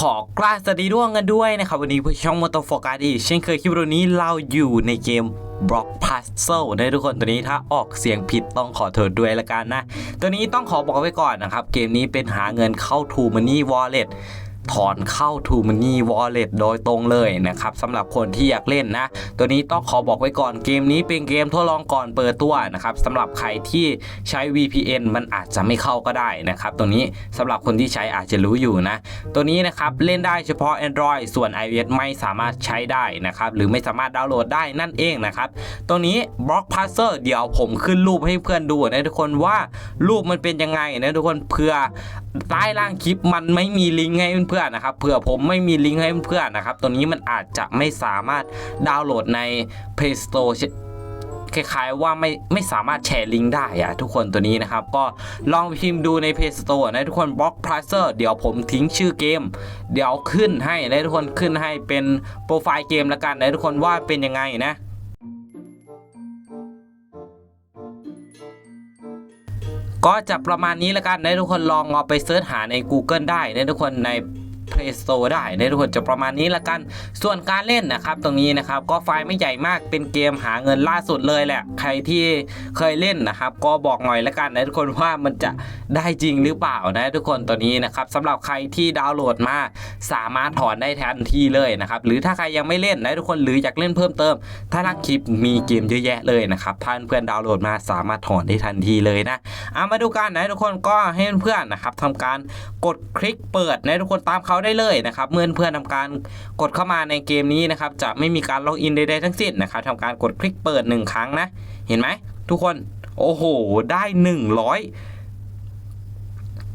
ขอกราบสวัสดีร่วงกันด้วยนะครับ วันนี้เพื่อช่องมอเตอร์โฟกัสอีก เช่นเคยคลิปวันนี้เราอยู่ในเกม Block Puzzle นะทุกคนตัวนี้ถ้าออกเสียงผิดต้องขอโทษด้วยละกันนะ ตัวนี้ต้องขอบอกไว้ก่อนนะครับ เกมนี้เป็นหาเงินเข้า t ูมันนี่วอลเล็ต ถอนเข้า t ูมันนี่ Wallet โดยตรงเลยนะครับสำหรับคนที่อยากเล่นนะ ตัวนี้ต้องขอบอกไว้ก่อนเกมนี้เป็นเกมทดลองก่อนเปิดตัวนะครับสำหรับใครที่ใช้ VPN มันอาจจะไม่เข้าก็ได้นะครับตัวนี้สำหรับคนที่ใช้อาจจะรู้อยู่นะ ตัวนี้นะครับเล่นได้เฉพาะ Android ส่วน iOS ไม่สามารถใช้ได้นะครับหรือไม่สามารถดาวน์โหลดได้นั่นเองนะครับตัวนี้ Block Puzzle เดี๋ยวผมขึ้นรูปให้เพื่อนดูนะทุกคนว่ารูปมันเป็นยังไงนะทุกคนเพื่อใต้ล่างคลิปมันไม่มีลิงก์ให้เพื่อนๆนะครับเผื่อผมไม่มีลิงก์ให้เพื่อนๆนะครับตัวนี้มันอาจจะไม่สามารถดาวน์โหลดใน Play Store คล้ายๆว่าไม่ไม่สามารถแชร์ลิงก์ได้อะทุกคนตัวนี้นะครับ ก็ลองพิมพ์ดูใน Play Store นะทุกคน Block p r i z e r เดี๋ยวผมทิ้งชื่อเกม เดี๋ยวขึ้นให้นะทุกคนขึ้นให้เป็นโปรไฟล์เกมล้วกันนะทุกคนว่าเป็นยังไงนะก็จะประมาณนี้ล้วกันนะทุกคนลองเอาไปเสิร์ชหาใน Google ได้นะทุกคนใน Play Store ได้ในทุกคนจะประมาณนี้ละกัน ส่วนการเล่นนะครับตรงนี้นะครับก็ไฟล์ไม่ใหญ่มากเป็นเกมหาเงินล่าสุดเลยแหละ ใครที่เคยเล่นนะครับ ก็บอกหน่อยละกันนะทุกคนว่ามันจะได้จริงหรือเปล่านะทุกคนตัวนี้นะครับสำหรับใครที่ดาวน์โหลดมาสามารถถอนได้ทันทีเลยนะครับหรือถ้าใครยังไม่เล่นนะทุกคนหรืออยากเล่นเพิ่มเติม ถ้าลักคลิปมีเกมเยอะแยะเลยนะครับถ้าเพื่อนดาวน์โหลดมาสามารถถอนได้ทันทีเลยนะเอามาดูกันนะทุกคนก็ให้เพื่อนๆนะครับทำการกดคลิกเปิดนะทุกคนตามเขาได้เลยนะครับเมื่อเพื่อนทำการกดเข้ามาในเกมนี้นะครับจะไม่มีการล็อกอินใดๆทั้งสิ้นนะครับทำการกดคลิกเปิดหนึ่งครั้งนะ เห็นไหมทุกคนโอ้โห ได้ 100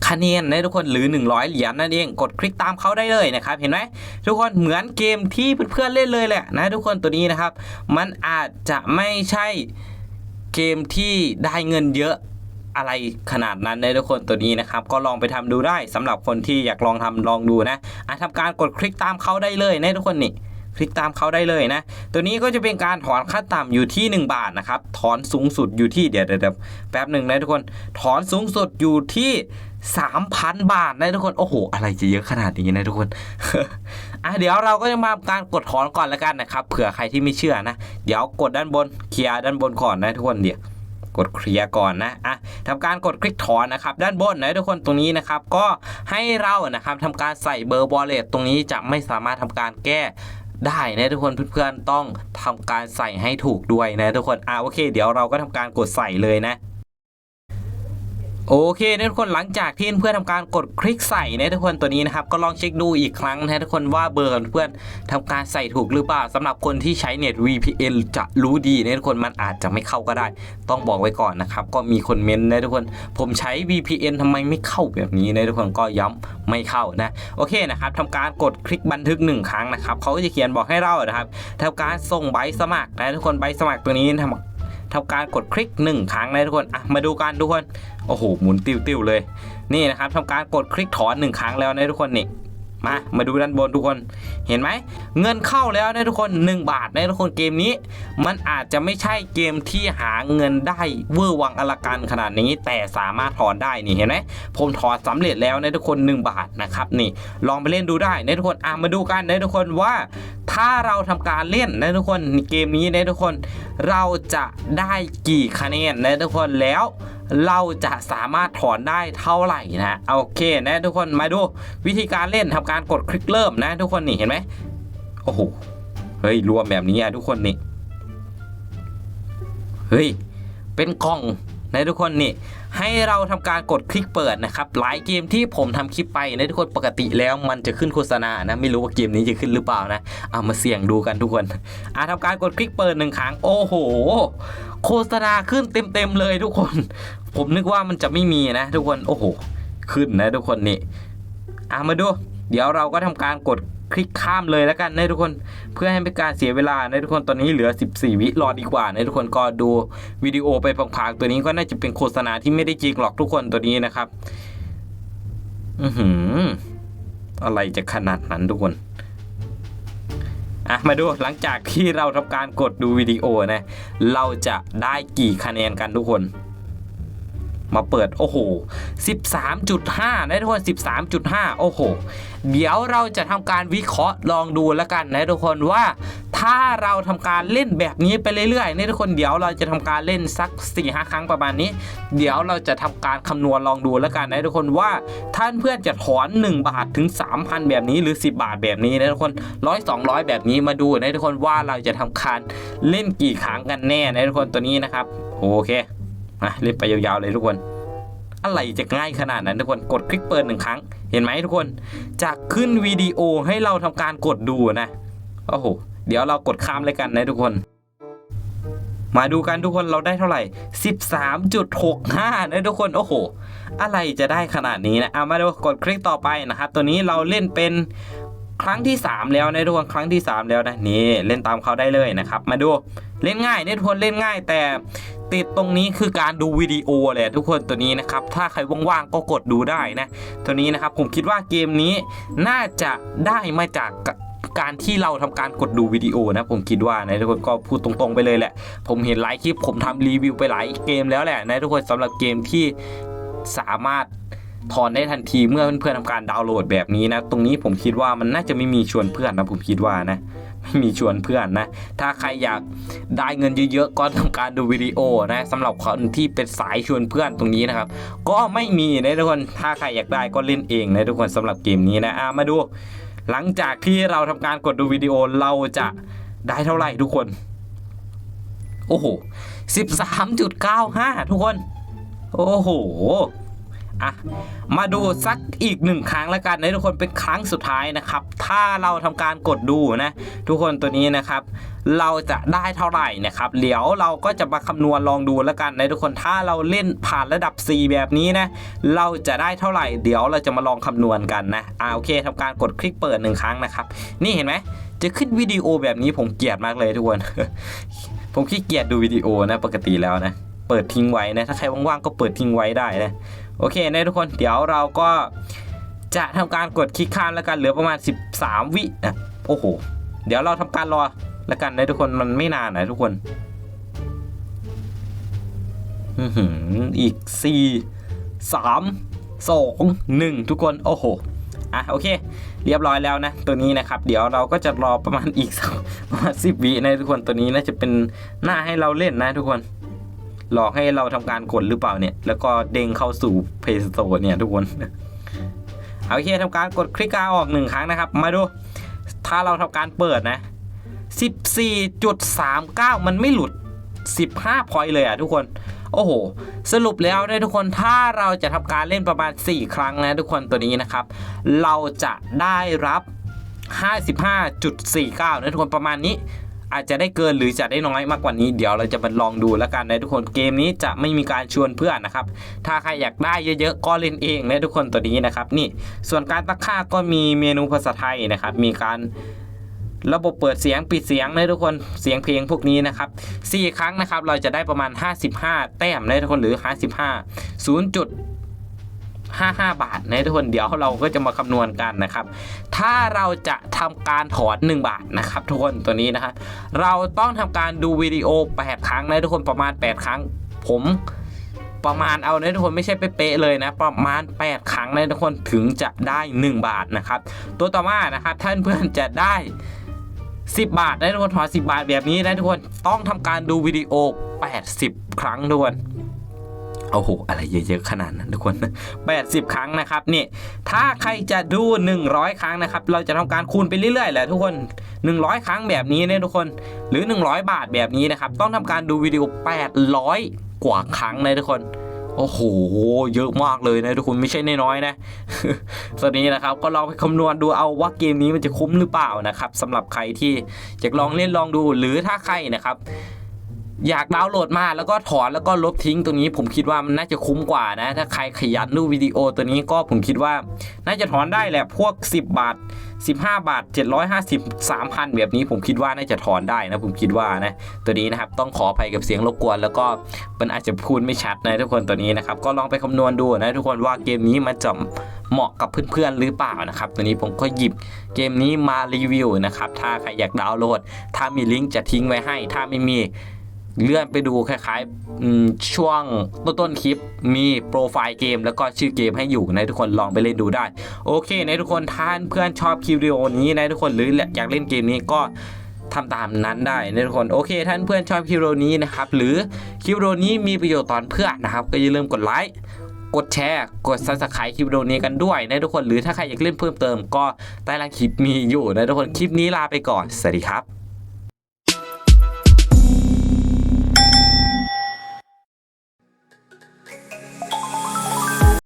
คะแนนนะทุกคนหรือ 100 เหรียญนั่นเองกดคลิกตามเขาได้เลยนะครับ เห็นไหมทุกคนเหมือนเกมที่เพื่อนๆเล่นเลยแหละนะทุกคนตัวนี้นะครับ มันอาจจะไม่ใช่เกมที่ได้เงินเยอะ อะไรขนาดนั้นนะทุกคนตัวนี้นะครับ ก็ลองไปทำดูได้สำหรับคนที่อยากลองทำลองดูนะอะทำการกดคลิกตามเขาได้เลยนะทุกคนนี่คลิกตามเขาได้เลยนะ ตัวนี้ก็จะเป็นการถอนค่าต่ำอยู่ที่ 1 บาทนะครับ ถอนสูงสุดอยู่ที่เดี๋ยวเดี๋ยวเดี๋ยวแป๊บหนึ่งนะทุกคน ถอนสูงสุดอยู่ที่ 3,000 บาทนะทุกคน โอ้โห อะไรจะเยอะขนาดนี้นะทุกคน อะเดี๋ยวเราก็จะมาการกดถอนก่อนแล้วกันนะครับ เผื่อใครที่ไม่เชื่อนะ เดี๋ยวกดด้านบน เคลียร์ด้านบนก่อนนะทุกคนเดี๋ยว กดเคลียร์ก่อนนะอะทำการกดคลิกถอนนะครับด้านบนนะทุกคนตรงนี้นะครับก็ให้เรานะครับทำการใส่เบอร์บอลเลตตรงนี้จะไม่สามารถทำการแก้ได้นะทุกคนเพื่อนๆต้องทำการใส่ให้ถูกด้วยนะทุกคนอ่าโอเค เดี๋ยวเราก็ทำการกดใส่เลยนะ โอเคนะทุกคนหลังจากที่เพื่อนทำการกดคลิกใส่นะทุกคนตัวนี้นะครับก็ลองเช็คดูอีกครั้งนะทุกคนว่าเบอร์ของเพื่อนทำการใส่ถูกหรือเปล่าสำหรับคนที่ใช้เน็ต VPN จะรู้ดีนะทุกคนมันอาจจะไม่เข้าก็ได้ ต้องบอกไว้ก่อนนะครับก็มีคนเมนต์นะทุกคน ผมใช้ VPN ทำไมไม่เข้าแบบนี้นะทุกคนก็ย้ำไม่เข้านะโอเคนะครับทำการกดคลิกบันทึกหนึ่งครั้งนะครับเขาก็จะเขียนบอกให้เรานะครับทำการส่งใบสมัครนะทุกคนใบสมัครตัวนี้ทำทำการกดคลิก 1 ครั้งนะทุกคนอะมาดูกันทุกคน โอ้โหหมุนติ้วๆเลย นี่นะครับทำการกดคลิกถอน1ครั้งแล้วนะทุกคนนี่มามาดูด้านบนทุกคนเห็นไหมเงินเข้าแล้วนะทุกคน 1 บาทนะทุกคนเกมนี้ มันอาจจะไม่ใช่เกมที่หาเงินได้เวอร์วังอลังการขนาดนี้ แต่สามารถถอนได้นี่เห็นไหมผมถอนสำเร็จแล้วนะทุกคน 1 บาทนะครับนี่ลองไปเล่นดูได้นะทุกคนอะมาดูกันนะทุกคนว่าถ้าเราทำการเล่นนะทุกคนเกมนี้นะทุกคน เราจะได้กี่คะแนนนะทุกคนแล้วเราจะสามารถถอนได้เท่าไหร่นะโอเคนะทุกคนมาดูวิธีการเล่นทำการกดคลิกเริ่มนะ ทุกคนนี่เห็นไหมโอ้โหเฮ้ยรวมแบบนี้อะทุกคนนี่เฮ้ยเป็นกล่อง นะทุกคนนี่ให้เราทำการกดคลิกเปิดนะครับหลายเกมที่ผมทำคลิปไปนะทุกคนปกติแล้วมันจะขึ้นโฆษณานะไม่รู้ว่าเกมนี้จะขึ้นหรือเปล่านะเอามาเสี่ยงดูกันทุกคนอะทำการกดคลิกเปิดหนึ่งครั้งโอ้โห โฆษณาขึ้นเต็มๆเลยทุกคน ผมนึกว่ามันจะไม่มีนะ ทุกคนโอ้โหขึ้นนะทุกคนนี่อะมาดู เดี๋ยวเราก็ทำการกด คลิกข้ามเลยแล้วกันนะทุกคนเพื่อให้เป็นการเสียเวลานะทุกคนตอนนี้เหลือ 14 วิรอดีกว่านะทุกคนก็ดูวิดีโอไปพังๆตัวนี้ก็น่าจะเป็นโฆษณาที่ไม่ได้จริงหรอกทุกคนตัวนี้นะครับ อือหือ อะไรจะขนาดนั้นทุกคนอะมาดูหลังจากที่เราทำการกดดูวิดีโอนะ เราจะได้กี่คะแนนกันทุกคน มาเปิดโอ้โห 13.5 นะทุกคน 13.5 โอ้โห เดี๋ยวเราจะทำการวิเคราะห์ลองดูแล้วกันนะทุกคนว่าถ้าเราทำการเล่นแบบนี้ไปเรื่อยๆนี่ทุกคนเดี๋ยวเราจะทำการเล่นสัก4ีหครั้งประมาณนี้ เดี๋ยวเราจะทำการคำนวณลองดูแล้วกันนะทุกคนว่าท่านเพื่อนจะถอน 1 บาทถึง 3,000 แบบนี้หรือ 10 บาทแบบนี้นะทุกคนร้อยสองร้อยแบบนี้มาดูนะทุกคนว่าเราจะทำการเล่นกี่ครั้งกันแน่นะทุกคนตัวนี้นะครับโอเค มาเล่นไปยาวๆเลยทุกคน อะไรจะง่ายขนาดนั้นทุกคนกดคลิกเปิดหนึ่งครั้ง เห็นไหมทุกคนจะขึ้นวิดีโอให้เราทำการกดดูนะโอ้โหเดี๋ยวเรากดข้ามเลยกันนะทุกคน มาดูกันทุกคนเราได้เท่าไหร่ 13.65 นะทุกคนโอ้โห อะไรจะได้ขนาดนี้นะเอามาดูกดคลิกต่อไปนะครับตัวนี้เราเล่นเป็นครั้งที่ 3 แล้วนะทุกคนครั้งที่ 3 แล้วนะนี่เล่นตามเขาได้เลยนะครับ มาดูเล่นง่ายนะทุกคนเล่นง่ายแต่ ติดตรงนี้คือการดูวิดีโอแหละทุกคนตัวนี้นะครับ ถ้าใครว่างๆก็กดดูได้นะตัวนี้นะครับผมคิดว่าเกมนี้น่าจะได้มาจากการที่เราทำการกดดูวิดีโอนะผมคิดว่านะทุกคนก็พูดตรงๆไปเลยแหละ ผมเห็นหลายคลิปผมทำรีวิวไปหลายเกมแล้วแหละนะทุกคนสำหรับเกมที่สามารถถอนได้ทันทีเมื่อเพื่อนๆทำการดาวน์โหลดแบบนี้นะ ตรงนี้ผมคิดว่ามันน่าจะไม่มีชวนเพื่อนนะผมคิดว่านะ ไม่มีชวนเพื่อนนะ ถ้าใครอยากได้เงินเยอะๆก็ทำการดูวิดีโอนะสำหรับคนที่เป็นสายชวนเพื่อนตรงนี้นะครับ ก็ไม่มีนะทุกคนถ้าใครอยากได้ก็เล่นเองนะทุกคนสำหรับเกมนี้นะอะมาดู หลังจากที่เราทำการกดดูวิดีโอเราจะได้เท่าไหร่ทุกคน โอ้โห13.95 ทุกคน โอ้โห อะมาดูสักอีกหนึ่งครั้งแล้วกันนะทุกคนเป็นครั้งสุดท้ายนะครับ ถ้าเราทำการกดดูนะ ทุกคนตัวนี้นะครับ เราจะได้เท่าไหร่นะครับเดี๋ยวเราก็จะมาคำนวณลองดูแล้วกันนะทุกคนถ้าเราเล่นผ่านระดับ4แบบนี้นะ เราจะได้เท่าไหร่ เดี๋ยวเราจะมาลองคำนวณกันนะอ่าโอเคทำการกดคลิกเปิดหนึ่งครั้งนะครับ นี่เห็นไหมจะขึ้นวิดีโอแบบนี้ผมเกลียดมากเลยทุกคน ผมขี้เกียจดูวิดีโอนะปกติแล้วนะ เปิดทิ้งไว้นะ ถ้าใครว่างๆก็เปิดทิ้งไว้ได้นะ โอเคนะทุกคนเดี๋ยวเราก็จะทำการกดคลิกข้ามแล้วกันเหลือประมาณ 13 วินะโอ้โห เดี๋ยวเราทำการรอแล้วกันนะทุกคนมันไม่นานนะทุกคนอืออีก 4 3 2 1 ทุกคนโอ้โหอะโอเค เรียบร้อยแล้วนะ ตัวนี้นะครับ เดี๋ยวเราก็จะรอประมาณอีกสักประมาณสิบวินะทุกคนตัวนี้น่าจะเป็นหน้าให้เราเล่นนะทุกคน หลอกให้เราทำการกดหรือเปล่าเนี่ย แล้วก็เด้งเข้าสู่ Play Store เนี่ยทุกคนเอาโอเคทำการกดคลิกกาออกหนึ่งครั้งนะครับ มาดู ถ้าเราทำการเปิดนะ 14.39 มันไม่หลุด 15พอยเลยอะทุกคน โอ้โห สรุปแล้วนะทุกคน ถ้าเราจะทำการเล่นประมาณ 4 ครั้งนะทุกคนตัวนี้นะครับ เราจะได้รับ 55.49นะทุกคนประมาณนี้ อาจจะได้เกินหรือจะได้น้อยมากกว่านี้เดี๋ยวเราจะมาลองดูแล้วกันนะทุกคนเกมนี้จะไม่มีการชวนเพื่อนนะครับ ถ้าใครอยากได้เยอะๆก็เล่นเองนะทุกคนตัวนี้นะครับ นี่ส่วนการตั้งค่าก็มีเมนูภาษาไทยนะครับ มีการระบบเปิดเสียงปิดเสียงนะทุกคนเสียงเพลงพวกนี้นะครับ 4 ครั้งนะครับ เราจะได้ประมาณ 55 แต้มนะทุกคนหรือ 55 55 บาทนะทุกคนเดี๋ยวเราก็จะมาคำนวณกันนะครับ ถ้าเราจะทำการถอน 1 บาทนะครับ ทุกคนตัวนี้นะครับเราต้องทำการดูวิดีโอ 8 ครั้งนะทุกคนประมาณ 8 ครั้งผมประมาณเอานะทุกคนไม่ใช่เป๊ะเลยนะ ประมาณ 8 ครั้งนะทุกคนถึงจะได้ 1 บาทนะครับ ตัวต่อมานะครับท่านเพื่อนจะได้ 10 บาทได้ทุกคนถอน10 บาทแบบนี้นะทุกคนต้องทำการดูวิดีโอ 80 ครั้งทุกคน โอ้โห อะไรเยอะๆ ขนาดนั้นทุกคน 80 ครั้งนะครับนี่ถ้าใครจะดู 100 ครั้งนะครับ เราจะทำการคูณไปเรื่อยๆแหละทุกคน 100 ครั้งแบบนี้เนี่ยทุกคน หรือ 100 บาทแบบนี้นะครับ ต้องทำการดูวิดีโอ 800 กว่าครั้งนะทุกคนโอ้โห เยอะมากเลยนะทุกคนไม่ใช่น้อยๆนะตอนนี้นะครับก็ลองไปคำนวณดูเอาว่าเกมนี้มันจะคุ้มหรือเปล่านะครับสำหรับใครที่อยากลองเล่นลองดูหรือถ้าใครนะครับ อยากดาวน์โหลดมาแล้วก็ถอนแล้วก็ลบทิ้งตัวนี้ ผมคิดว่ามันน่าจะคุ้มกว่านะ ถ้าใครขยันดูวิดีโอตัวนี้ก็ผมคิดว่า น่าจะถอนได้แหละพวก 10 บาท 15 บาท 750 3,000 แบบนี้ผมคิดว่าน่าจะถอนได้นะ ผมคิดว่านะ ตัวนี้นะครับต้องขออภัยกับเสียงรบกวน แล้วก็มันอาจจะพูดไม่ชัดนะทุกคนตัวนี้นะครับก็ลองไปคำนวณดูนะทุกคนว่าเกมนี้มันจะเหมาะกับเพื่อนๆหรือเปล่านะครับตัวนี้ผมก็หยิบเกมนี้มารีวิวนะครับถ้าใครอยากดาวน์โหลด ถ้ามีลิงก์จะทิ้งไว้ให้ ถ้าไม่มี เลื่อนไปดูคล้ายๆช่วงต้นๆคลิปมีโปรไฟล์เกมแล้วก็ชื่อเกมให้อยู่นะทุกคนลองไปเล่นดูได้ โอเคนะทุกคนท่านเพื่อนชอบคลิปวิดีโอนี้นะทุกคนหรืออยากเล่นเกมนี้ก็ทำตามนั้นได้นะทุกคนโอเค ท่านเพื่อนชอบคลิปวิดีโอนี้นะครับหรือคลิปวิดีโอนี้มีประโยชน์ตอนเพื่อนนะครับก็อย่าลืมกดไลค์กดแชร์กด subscribe คลิปวิดีโอนี้กันด้วยนะทุกคนหรือถ้าใครอยากเล่นเพิ่มเติมก็ใต้ล่างคลิปมีอยู่นะทุกคนคลิปนี้ลาไปก่อนสวัสดีครับ